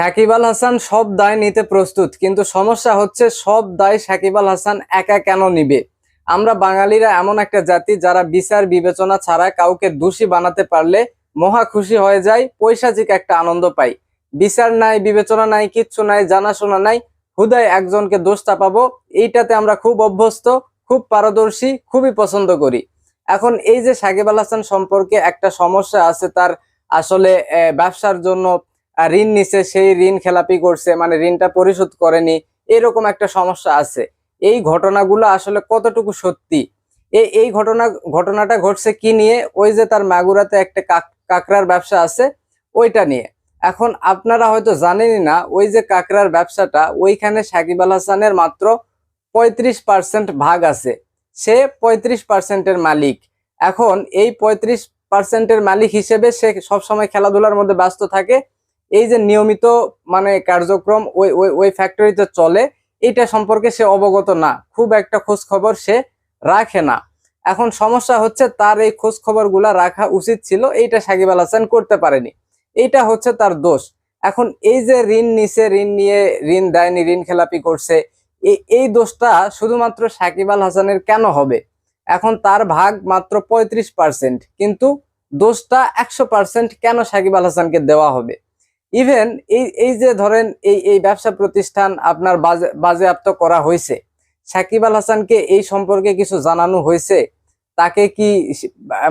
সাকিব আল হাসান সব দায় নিতে প্রস্তুত, কিন্তু সমস্যা হচ্ছে সব দায় সাকিব আল হাসান একা কেন নিবে? আমরা বাঙালিরা এমন একটা জাতি যারা বিচার বিবেচনা ছাড়া কাউকে দোষী বানাতে পারলে মহা খুশি হয়ে যায়, পৈশাচিক একটা আনন্দ পাই। বিচার নাই, বিবেচনা নাই, কিচ্ছু নাই, জানাশোনা নাই, হুদায় একজনকে দোষ চাপাবো, এইটাতে আমরা খুব অভ্যস্ত, খুব পারদর্শী, খুবই পছন্দ করি। এখন এই যে সাকিব আল হাসান সম্পর্কে একটা সমস্যা আছে তার আসলে ব্যবসার জন্য ঋণ নিছে, সেই ঋণ খেলাপি করছে মানে ঋণটা পরিশোধ করেনি, এরকম একটা সমস্যা আছে। এই ঘটনাগুলো আসলে কতটুকু সত্যি? এই এই ঘটনা, ঘটনাটা ঘটছে কি নিয়ে? ওই যে তার মাগুরাতে একটা কাক- কাকড়ার ব্যবসা আছে, ওইটা নিয়ে। এখন আপনারা হয়তো জানেনই না, ওই যে কাকড়ার ব্যবসাটা, ওইখানে সাকিব আল হাসানের মাত্র পঁয়ত্রিশ পার্সেন্ট ভাগ আছে। সে পঁয়ত্রিশ পার্সেন্টের মালিক। এখন এই পঁয়ত্রিশ পার্সেন্টের মালিক হিসেবে সে সবসময় খেলাধুলার মধ্যে ব্যস্ত থাকে। এই যে নিয়মিত মানে কার্যক্রম ওই ওই ওই ফ্যাক্টরিতে চলে, এইটা সম্পর্কে সে অবগত না। খুব একটা খোঁজ খবর সে রাখে না। এখন সমস্যা হচ্ছে তার এই খোঁজ খবরগুলা রাখা উচিত ছিল, এইটা সাকিব আল হাসান করতে পারেনি। এইটা হচ্ছে তার দোষ। এখন এই যে ঋণ নিছে, ঋণ নিয়ে ঋণ দেয়নি, ঋণ খেলাপি করছে এই এই দোষটা শুধুমাত্র সাকিব আল হাসানের কেন হবে? এখন তার ভাগ মাত্র পঁয়ত্রিশ পার্সেন্ট কিন্তু দোষটা একশো পার্সেন্ট কেন সাকিব আল হাসানকে দেওয়া হবে? ইভেন এই এই যে ধরেন এই এই ব্যবসা প্রতিষ্ঠান আপনার বাজে, বাজেয়াপ্ত করা হয়েছে, সাকিব আল হাসানকে এই সম্পর্কে কিছু জানানো হয়েছে? তাকে কি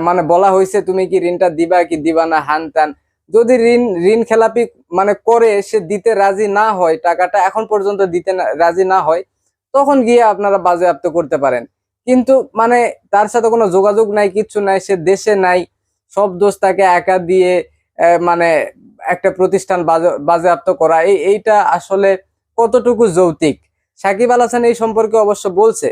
মানে বলা হয়েছে, তুমি কি ঋণটা দিবা কি দিবা না? হান ত্যান। যদি ঋণ ঋণ খেলাপি মানে করে সে দিতে রাজি না হয়, টাকাটা এখন পর্যন্ত দিতে রাজি না হয়, তখন গিয়ে আপনারা বাজেয়াপ্ত করতে পারেন। কিন্তু মানে তার সাথে কোনো যোগাযোগ নাই, কিচ্ছু নাই, সে দেশে নাই, সব দোষ তাকে একা দিয়ে মানে একটা প্রতিষ্ঠান বাজে- বাজেয়াপ্ত করা। এই, এইটা আসলে কতটুকু যৌক্তিক? সাকিব আল হাসান এই সম্পর্কে অবশ্য বলছে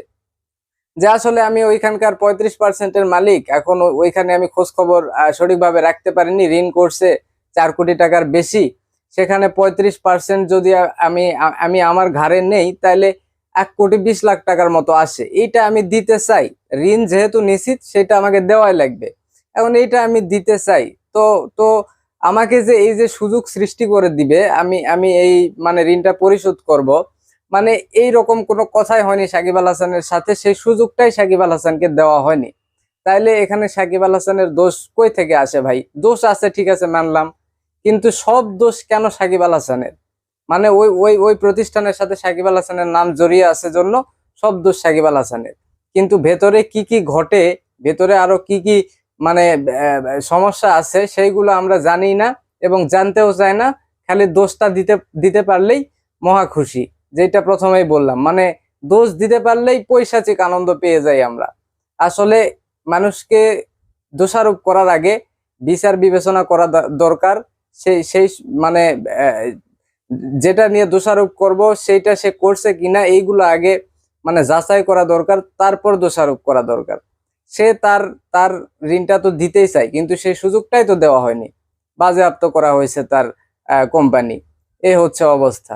যে আসলে আমি ওইখানকার পঁয়ত্রিশ পার্সেন্টের মালিক। এখন ওইখানে আমি খোঁজ খবর সঠিকভাবে রাখতে পারিনি। ঋণ করছে চার কোটি টাকার বেশি। সেখানে পঁয়ত্রিশ পার্সেন্ট যদি আমি আমি আমার ঘাড়ে নেই তাহলে এক কোটি বিশ লাখ টাকার মতো আসে। এইটা আমি দিতে চাই। ঋণ যেহেতু নিশ্চিত, সেটা আমাকে দেওয়াই লাগবে। এখন এইটা আমি দিতে চাই। তো তো আমাকে যে এই যে সুযোগ সৃষ্টি করে দিবে, আমি আমি এই মানে ঋণটা পরিশোধ করব। মানে এই রকম কোনো কথাই হয়নি সাকিব আল হাসানের সাথে, সেই সুযোগটাই সাকিব আল হাসানকে দেওয়া হয়নি। তাইলে এখানে সাকিব আল হাসানের দোষ কই থেকে আসে ভাই? দোষ আছে, ঠিক আছে, মানলাম। কিন্তু সব দোষ কেন সাকিব আল হাসানের? মানে ওই ওই ওই প্রতিষ্ঠানের সাথে সাকিব আল হাসানের নাম জড়িয়ে আছে জন্য সব দোষ সাকিব আল হাসানের। কিন্তু ভেতরে কি কি ঘটে, ভেতরে আরও কি কি মানে সমস্যা আছে, সেইগুলো আমরা জানি না এবং জানতেও চাই না। খালি দোষটা দিতে দিতে পারলেই মহা খুশি, যেটা প্রথমেই বললাম। মানে দোষ দিতে পারলেই পৈশাচিক আনন্দ পেয়ে যাই আমরা। আসলে মানুষকে দোষারোপ করার আগে বিচার বিবেচনা করা দরকার। সেই সেই মানে যেটা নিয়ে দোষারোপ করব, সেইটা সে করছে কিনা, এইগুলো আগে মানে যাচাই করা দরকার, তারপর দোষারোপ করা দরকার। সে তার তার ঋণটা তো দিতেই চায়, কিন্তু সেই সুযোগটাই তো দেওয়া হয়নি। বাজেয়াপ্ত করা হয়েছে তার কোম্পানি। এ হচ্ছে অবস্থা।